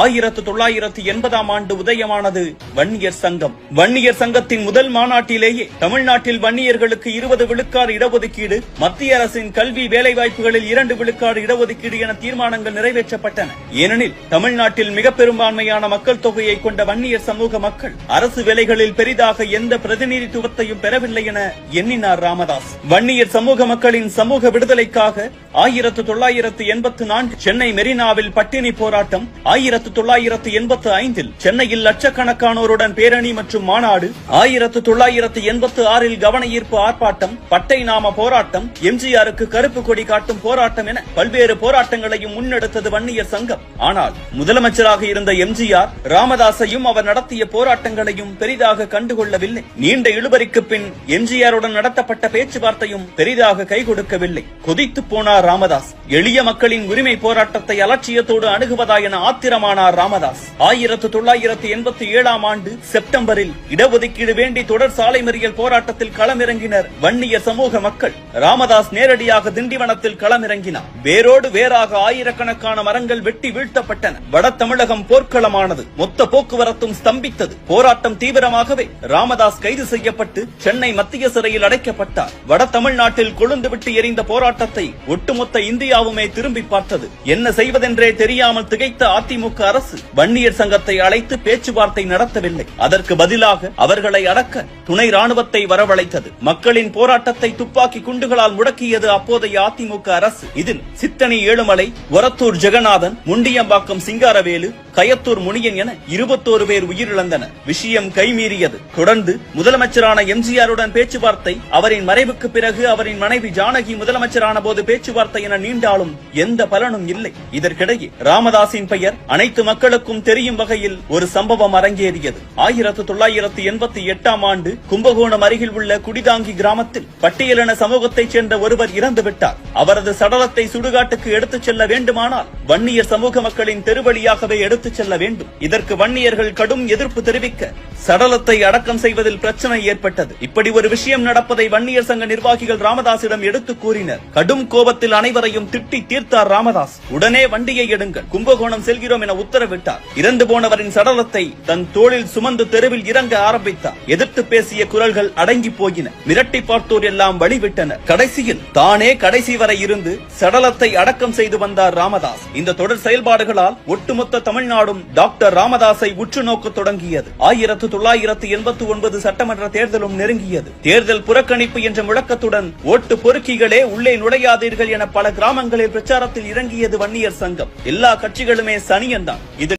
ஆயிரத்து தொள்ளாயிரத்து எண்பதாம் ஆண்டு உதயமானது வன்னியர் சங்கம். வன்னியர் சங்கத்தின் முதல் மாநாட்டிலேயே தமிழ்நாட்டில் வன்னியர்களுக்கு இருபது விழுக்காடு இடஒதுக்கீடு மத்திய அரசின் கல்வி வேலைவாய்ப்புகளில் இரண்டு விழுக்காடு இடஒதுக்கீடு என தீர்மானங்கள் நிறைவேற்றப்பட்டன. ஏனெனில் தமிழ்நாட்டில் மிக பெரும்பான்மையான மக்கள் தொகையை கொண்ட வன்னியர் சமூக மக்கள் அரசு வேலைகளில் பெரிதாக எந்த பிரதிநிதித்துவத்தையும் பெறவில்லை என எண்ணினார் ராமதாஸ். வன்னியர் சமூக மக்களின் சமூக விடுதலைக்காக ஆயிரத்து தொள்ளாயிரத்து எண்பத்து நான்கு சென்னை மெரினாவில் பட்டினி போராட்டம் ஆயிரத்து ஆயிரத்து தொள்ளாயிரத்து எண்பத்து ஐந்தில் சென்னையில் லட்சக்கணக்கானோருடன் பேரணி மற்றும் மாநாடு ஆயிரத்து தொள்ளாயிரத்து எண்பத்து ஆறில் கவன ஈர்ப்பு ஆர்ப்பாட்டம் பட்டை நாம போராட்டம் எம்ஜிஆருக்கு கருப்பு கொடி காட்டும் போராட்டம் என பல்வேறு போராட்டங்களையும் முன்னெடுத்தது வன்னியர் சங்கம். ஆனால் முதலமைச்சராக இருந்த எம்ஜிஆர் ராமதாசையும் அவர் நடத்திய போராட்டங்களையும் பெரிதாக கண்டுகொள்ளவில்லை. நீண்ட இழுபறிக்கு பின் எம்ஜிஆருடன் நடத்தப்பட்ட பேச்சுவார்த்தையும் பெரிதாக கை கொடுக்கவில்லை. கொதித்து போனார் ராமதாஸ். எளிய மக்களின் உரிமை போராட்டத்தை அலட்சியத்தோடு அணுகுவதா என ஆத்திரமான பெருமானார் ராமதாஸ். ஆயிரத்து தொள்ளாயிரத்து எண்பத்தி ஏழாம் ஆண்டு செப்டம்பரில் இடஒதுக்கீடு வேண்டி தொடர் சாலை மறியல் போராட்டத்தில் களமிறங்கினர் வன்னிய சமூக மக்கள். ராமதாஸ் நேரடியாக திண்டிவனத்தில் களமிறங்கினார். வேரோடு வேறாக ஆயிரக்கணக்கான மரங்கள் வெட்டி வீழ்த்தப்பட்டன. வட தமிழகம் போர்க்களமானது. மொத்த போக்குவரத்தும் ஸ்தம்பித்தது. போராட்டம் தீவிரமாகவே ராமதாஸ் கைது செய்யப்பட்டு சென்னை மத்திய சிறையில் அடைக்கப்பட்டார். வட தமிழ்நாட்டில் கொழுந்துவிட்டு எரிந்த போராட்டத்தை ஒட்டுமொத்த இந்தியாவுமே திரும்பி பார்த்தது. என்ன செய்வதென்றே தெரியாமல் திகைத்த அதிமுக அரசு வன்னியர் சங்கத்தை அழைத்து பேச்சுவார்த்தை நடத்தவில்லை. அதற்கு பதிலாக அவர்களை அடக்க துணை ராணுவத்தை வரவழைத்தது. மக்களின் போராட்டத்தை துப்பாக்கி குண்டுகளால் முடக்கியது அப்போதைய அதிமுக அரசு. இதில் சித்தனி ஏழுமலை ஒரத்தூர் ஜெகநாதன் முண்டியம்பாக்கம் சிங்காரவேலு கயத்தூர் முனியன் என இருபத்தோரு பேர் உயிரிழந்தனர் விஷயம் கைமீறியது. தொடர்ந்து முதலமைச்சரான எம்ஜிஆருடன் பேச்சுவார்த்தை அவரின் மறைவுக்கு பிறகு அவரின் மனைவி ஜானகி முதலமைச்சரான போது பேச்சுவார்த்தை என நீண்டாலும் எந்த பலனும் இல்லை. இதற்கிடையே ராமதாசின் பெயர் அனைத்து மக்களுக்கும் தெரியும் வகையில் ஒரு சம்பவம் அரங்கேறியது. ஆயிரத்து தொள்ளாயிரத்து எண்பத்தி எட்டாம் ஆண்டு கும்பகோணம் அருகில் உள்ள குடிதாங்கி கிராமத்தில் பட்டியலின சமூகத்தைச் சேர்ந்த ஒருவர் இறந்து விட்டார். அவரது சடலத்தை சுடுகாட்டுக்கு எடுத்துச் செல்ல வேண்டுமானால் வன்னியர் சமூக மக்களின் தெருவழியாகவே எடுத்துச் செல்ல வேண்டும். இதற்கு வன்னியர்கள் கடும் எதிர்ப்பு தெரிவிக்க சடலத்தை அடக்கம் செய்வதில் பிரச்சனை ஏற்பட்டது. இப்படி ஒரு விஷயம் நடப்பதை வன்னியர் சங்க நிர்வாகிகள் ராமதாசிடம் எடுத்து கூறினர். கடும் கோபத்தில் அனைவரையும் திட்டி தீர்த்தார் ராமதாஸ். உடனே வண்டியை எடுங்கள். கும்பகோணம் செல்கிறோம் என உத்தரவிட்டார். இறந்து போனவரின் சடலத்தை தன் தோளில் சுமந்து தெருவில் இறங்க ஆரம்பித்தார். எதிர்த்து பேசிய குரல்கள் அடங்கி போயின மிரட்டி பார்த்தோர் எல்லாம் வழிவிட்டனர். கடைசியில் தானே கடைசி வரை இருந்து சடலத்தை அடக்கம் செய்து வந்தார் ராமதாஸ். இந்த தொடர் செயல்பாடுகளால் ஒட்டுமொத்த தமிழ்நாடு நாடும் டாக்டர் ராமதாஸை உற்று நோக்க தொடங்கியது. ஆயிரத்து தொள்ளாயிரத்து எண்பத்தி ஒன்பது சட்டமன்ற தேர்தலும் நெருங்கியது. தேர்தல் புறக்கணிப்பு என்ற முழக்கத்துடன் ஓட்டு பொறுக்கிகளே உள்ளே நுழையாதீர்கள் என பல கிராமங்களில் பிரச்சாரத்தில் இறங்கியது வன்னியர் சங்கம். எல்லா கட்சிகளுமே சனியன்தான். இது